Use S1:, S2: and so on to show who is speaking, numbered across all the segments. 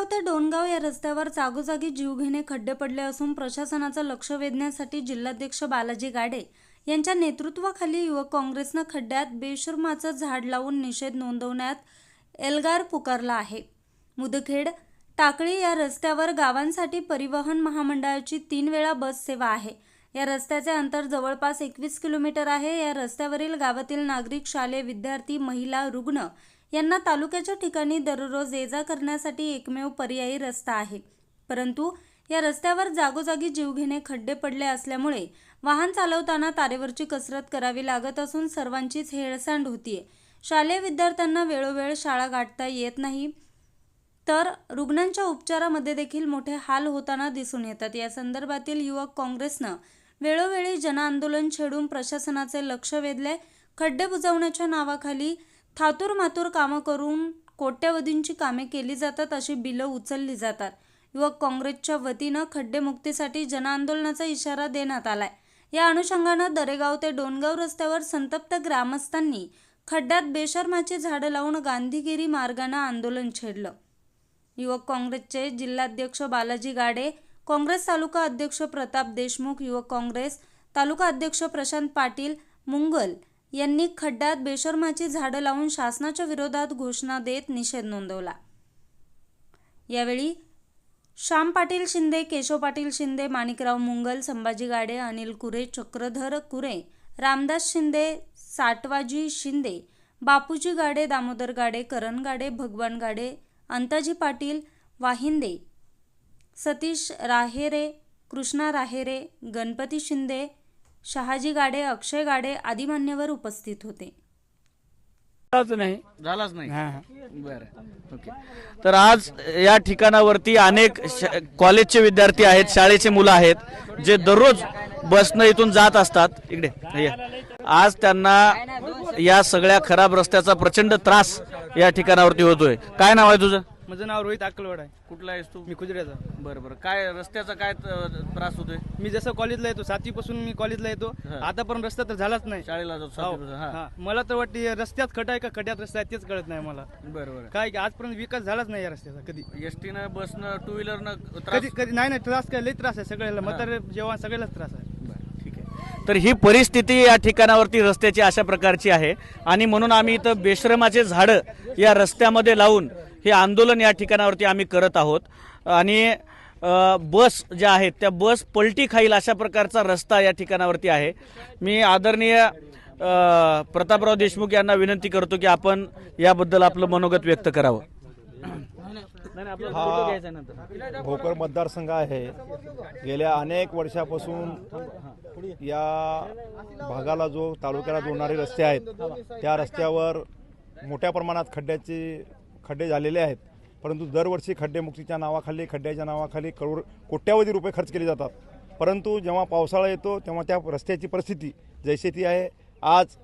S1: दरेगाव ते डोणगाव या रस्त्यावर जागोजागी जीवघेणे खड्डे पडले असून प्रशासनाचं लक्ष वेधण्यासाठी जिल्हाध्यक्ष बालाजी गाडे यांच्या नेतृत्वाखाली युवक काँग्रेसनं खड्ड्यात बेशुर्माचं झाड लावून निषेध नोंदवण्यात एल्गार पुकारला आहे. मुदखेड टाकळी या रस्त्यावर गावांसाठी परिवहन महामंडळाची तीन वेळा बस सेवा आहे. या रस्त्याचे अंतर जवळपास एकवीस किलोमीटर आहे. या रस्त्यावरील गावातील नागरिक शालेय विद्यार्थी महिला रुग्ण यांना तालुक्याच्या ठिकाणी दररोज ये जा करण्यासाठी एकमेव पर्यायी रस्ता आहे. परंतु या रस्त्यावर जागोजागी जीवघेणे खड्डे पडले असल्यामुळे वाहन चालवताना तारेवरची कसरत करावी लागत असून सर्वांचीच हेळसांड होतीये. शालेय विद्यार्थ्यांना वेळोवेळ शाळा गाठता येत नाही. तर रुग्णांच्या उपचारामध्ये देखील मोठे हाल होताना दिसून येतात. या संदर्भातील युवक काँग्रेसनं वेळोवेळी जनआंदोलन छेडून प्रशासनाचे लक्ष वेधले. खड्डे बुजवण्याच्या नावाखाली थातूर मातूर कामं करून कोट्यवधींची कामे केली जातात अशी बिलं उचलली जातात. युवक काँग्रेसच्या वतीनं खड्डेमुक्तीसाठी जनआंदोलनाचा इशारा देण्यात आलाय. या अनुषंगानं दरेगाव ते डोणगाव रस्त्यावर संतप्त ग्रामस्थांनी खड्ड्यात बेशर्माची झाडं लावून गांधीगिरी मार्गानं आंदोलन छेडलं. युवक काँग्रेसचे जिल्हाध्यक्ष बालाजी गाडे काँग्रेस तालुका अध्यक्ष प्रताप देशमुख युवक काँग्रेस तालुका अध्यक्ष प्रशांत पाटील मुंगल यांनी खड्ड्यात बेशर्माची झाडं लावून शासनाच्या विरोधात घोषणा देत निषेध नोंदवला. यावेळी श्याम पाटील शिंदे केशव पाटील शिंदे माणिकराव मुंगल संभाजी गाडे अनिल कुरे चक्रधर कुरे रामदास शिंदे साटवाजी शिंदे बापूजी गाडे दामोदर गाडे करण गाडे भगवान गाडे अंताजी पाटील वाहिंदे सतीश राहेरे कृष्णा राहेरे गणपती शिंदे शहाजी गाडे अक्षय गाडे आदी मान्यवर उपस्थित होते.
S2: झालाच नाही.
S3: झालाच नाही?
S2: हा, हा.
S3: बरं. ओके. तर आज या ठिकाणावरती अनेक कॉलेजचे विद्यार्थी आहेत शाळेचे मुलं आहेत जे दररोज बसनं इथून जात असतात. इकडे हे या. आज त्यांना या सगळ्या खराब रस्त्याचा प्रचंड त्रास या ठिकाणावरती होतोय. काय नाव आहे तुझं?
S2: माझं नाव रोहित अक्कलवाड आहे.
S3: कुठला आहेस तू?
S2: मी कुजऱ्याचा
S3: बरं बरं. काय रस्त्याचा काय त- त्रास होतोय?
S2: मी जसं कॉलेजला येतो सातवीपासून मी कॉलेजला येतो. आतापर्यंत रस्ता तर झालाच नाही.
S3: शाळेला जातो
S2: हो.
S3: सातवीपासून, हा.
S2: हा. मला तर वाटते रस्त्यात खट आहे का? खड्यात रस्ता आहे तेच कळत नाही मला.
S3: बरं बरं.
S2: काय की आजपर्यंत विकास झालाच नाही या रस्त्याचा कधी.
S3: एस टीनं बसनं टू व्हीलरनं
S2: कधी कधी नाही नाही त्रास काय लई त्रास आहे. सगळ्याला म्हातारे जेव्हा सगळ्यालाच त्रास आहे.
S3: तर ही परिस्थिती या ठिकाणावरती रस्त्याची अशा प्रकारची आहे. आणि म्हणून आम्ही इथं बेश्रमाचे झाडं या रस्त्यामध्ये लावून हे आंदोलन या ठिकाणावरती आम्ही करत आहोत. आणि बस ज्या आहेत त्या बस पलटी खाईल अशा प्रकारचा रस्ता या ठिकाणावरती आहे. मी आदरणीय प्रतापराव देशमुख यांना विनंती करतो की आपण याबद्दल आपलं मनोगत व्यक्त करावं.
S4: भोकर मतदारसंघ आहे. गेल्या अनेक वर्षापासून या भागाला जो तालुक्याला जोडणारे रस्ते आहेत त्या रस्त्यावर मोठ्या प्रमाणात खड्ड्याचे खड्डे झालेले आहेत. परंतु दरवर्षी खड्डेमुक्तीच्या नावाखाली खड्ड्याच्या नावाखाली करोड कोट्यावधी रुपये खर्च केले जातात. परंतु जेव्हा पावसाळा येतो तेव्हा त्या रस्त्याची परिस्थिती जैसे ती आहे. आज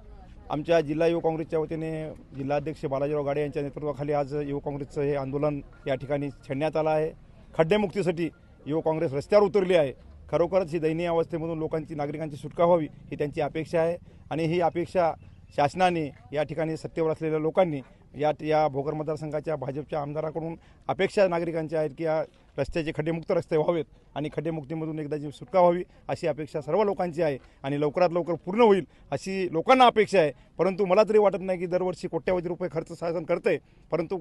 S4: आमच्या जिल्हा युवक काँग्रेसच्या वतीने जिल्हाध्यक्ष बालाजीराव गाडे यांच्या नेतृत्वाखाली आज युवक काँग्रेसचं हे आंदोलन या ठिकाणी छेडण्यात आलं आहे. खड्डेमुक्तीसाठी युवक काँग्रेस रस्त्यावर उतरली आहे. खरोखरच ही दयनीय अवस्थेमधून लोकांची नागरिकांची सुटका व्हावी ही त्यांची अपेक्षा आहे आणि ही अपेक्षा शासनाने या ठिकाणी सत्तेवर असलेल्या लोकांनी या या भोकर मतदारसंघाच्या भाजपच्या आमदाराकडून अपेक्षा नागरिकांच्या आहेत की या रस्त्याचे खड्डेमुक्त रस्ते व्हावेत आणि खड्डेमुक्तीमधून एकदाची सुटका व्हावी अशी अपेक्षा सर्व लोकांची आहे आणि लवकरात लवकर पूर्ण होईल अशी लोकांना अपेक्षा आहे. परंतु मला तरी वाटत नाही की दरवर्षी कोट्यावधी रुपये खर्च शासन करते परंतु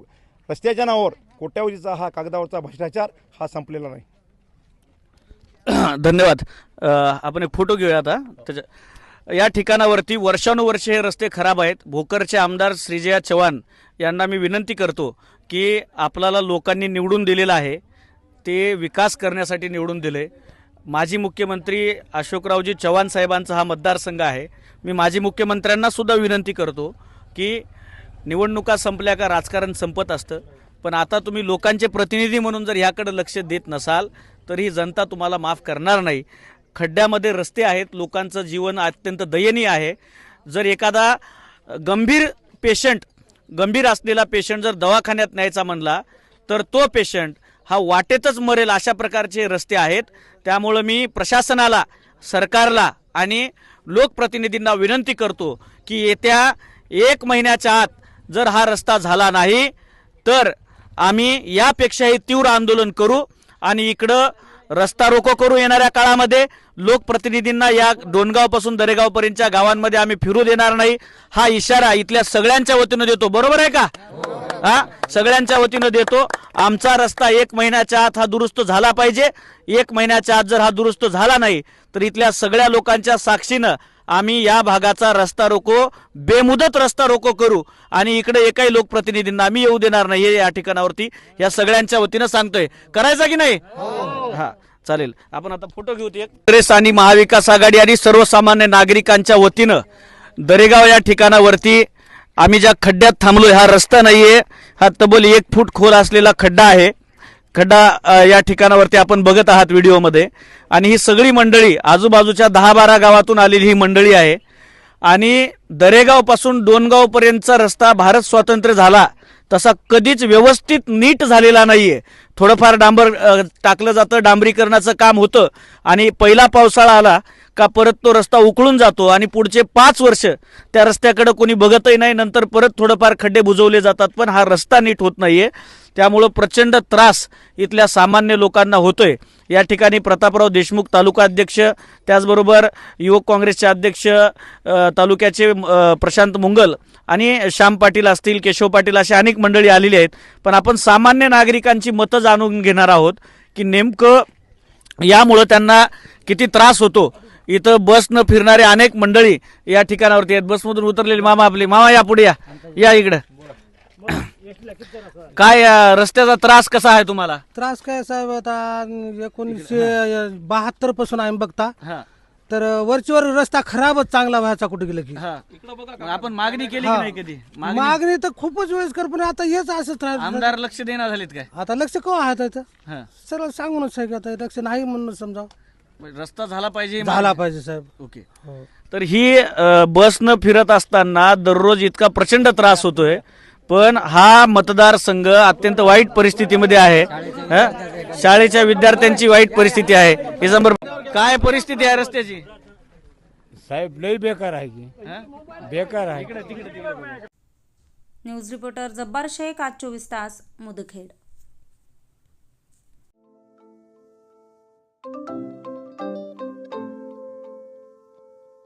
S4: रस्त्याच्या नावावर कोट्यावधीचा हा कागदावरचा भ्रष्टाचार हा संपलेला नाही.
S3: धन्यवाद. आपण एक फोटो घेऊया आता. त्याच्या या ठिकाणावरती वर्षानुवर्षे हे रस्ते खराब आहेत. भोकरचे आमदार श्रीजया चव्हाण यांना मी विनंती करतो की आपल्याला लोकांनी निवडून दिलेलं आहे. ते विकास करण्यासाठी निवडून दिले. माजी मुख्यमंत्री अशोकरावजी चव्हाण साहेबांचा हा मतदारसंघ आहे. मी माजी मुख्यमंत्र्यांना सुद्धा विनंती करतो की निवडणुका संपल्या का राजकारण संपत असतं. पण आता तुम्ही लोकांचे प्रतिनिधी म्हणून जर ह्याकडे लक्ष देत नसाल तर ही जनता तुम्हाला माफ करणार नाही. खड्ड्यामध्ये रस्ते आहेत. लोकांचं जीवन अत्यंत दयनीय आहे. जर एखादा गंभीर पेशंट गंभीर असलेला पेशंट जर दवाखान्यात न्यायचा म्हणला तर तो पेशंट हा वाटेतच मरेल अशा प्रकारचे रस्ते आहेत. त्यामुळं मी प्रशासनाला सरकारला आणि लोकप्रतिनिधींना विनंती करतो की येत्या एक महिन्याच्या आत जर हा रस्ता झाला नाही तर आम्ही यापेक्षाही तीव्र आंदोलन करू आणि इकडं रस्ता रोको करू येणाऱ्या काळामध्ये लोकप्रतिनिधींना या डोनगावपासून दरेगाव पर्यंतच्या गावांमध्ये आम्ही फिरू देणार नाही. हा इशारा इथल्या सगळ्यांच्या वतीनं देतो. बरोबर आहे का? हा? सगळ्यांच्या वतीनं देतो. आमचा रस्ता एक महिन्याच्या आत हा दुरुस्त झाला पाहिजे. एक महिन्याच्या आत जर हा दुरुस्त झाला नाही तर इथल्या सगळ्या लोकांच्या साक्षीनं आम्ही या भागाचा रस्ता रोको बेमुदत रस्ता रोको करू. आणि इकडे एकाही लोकप्रतिनिधींना आम्ही येऊ देणार नाही या ठिकाणावरती या सगळ्यांच्या वतीनं सांगतोय. करायचं की नाही? हा चालेल. आपण आता फोटो घेऊ काँग्रेस आणि महाविकास आघाडी आणि सर्वसामान्य नागरिकांच्या वतीनं दरेगाव या ठिकाणावरती आम्ही ज्या खड्ड्यात थांबलोय हा रस्ता नाहीये. हा तब्बल एक फूट खोल असलेला खड्डा आहे. खड्डा या ठिकाणावरती आपण बघत आहात व्हिडिओमध्ये. आणि ही सगळी मंडळी आजूबाजूच्या दहा बारा गावातून आलेली ही मंडळी आहे. आणि दरेगावपासून दोनगावपर्यंतचा रस्ता भारत स्वातंत्र्य झाला तसा कधीच व्यवस्थित नीट झालेला नाहीये. थोडंफार डांबर टाकलं जातं डांबरीकरणाचं काम होतं. आणि पहिला पावसाळा आला का परत तो रस्ता उकळून जातो आणि पुढचे पाच वर्ष त्या रस्त्याकडे कोणी बघतही नाही. नंतर परत थोडंफार खड्डे बुजवले जातात पण हा रस्ता नीट होत नाहीये. त्यामुळं प्रचंड त्रास इथल्या सामान्य लोकांना होतोय. या ठिकाणी प्रतापराव देशमुख तालुका अध्यक्ष त्याचबरोबर युवक काँग्रेसचे अध्यक्ष तालुक्याचे प्रशांत मुंगल आणि श्याम पाटील असतील केशव पाटील अशी अनेक मंडळी आलेली आहेत. पण आपण सामान्य नागरिकांची मतं जाणून घेणार आहोत की नेमकं यामुळं त्यांना किती त्रास होतो. इथं बसनं फिरणारे अनेक मंडळी या ठिकाणावरती आहेत. बसमधून उतरलेले मामा आपले. मामा या पुढे या. या इकडं. काय अ, रस्त्याचा त्रास कसा आहे तुम्हाला?
S5: त्रास काय साहेब आता एकोणीसशे बहात्तरपासून आम्ही बघता.
S3: हा.
S5: तर वरचीवर रस्ता खराबच चांगला व्हायचा कुठे गेलं की.
S3: हा. आपण मागणी केली की नाही कधी? मागणी
S5: मागणी तर खूपच वेळेस कर पण आता हेच असं त्रास
S3: आमदार लक्ष देणार झालेत काय?
S5: आता लक्ष केव्हा आहे त्याचं
S3: हा.
S5: सरळ सांगूनच आहे की आता लक्ष नाही म्हणून समजा
S3: रस्ता झाला पाहिजे
S5: झाला पाहिजे साहेब.
S3: ओके.
S5: हो.
S3: तर ही अ, बसनं फिरत असताना दररोज इतका प्रचंड त्रास होतोय. पण हा मतदारसंघ अत्यंत वाईट परिस्थितीमध्ये आहे हं? शाळेच्या विद्यार्थ्यांची वाईट परिस्थिती आहे. हे समोर काय परिस्थिती आहे रस्त्याची?
S6: साहेब लई बेकार आहे की.
S3: हं?
S6: बेकार आहे.
S1: न्यूज रिपोर्टर जब्बार शेख आज चोवीस तास मुदखेड.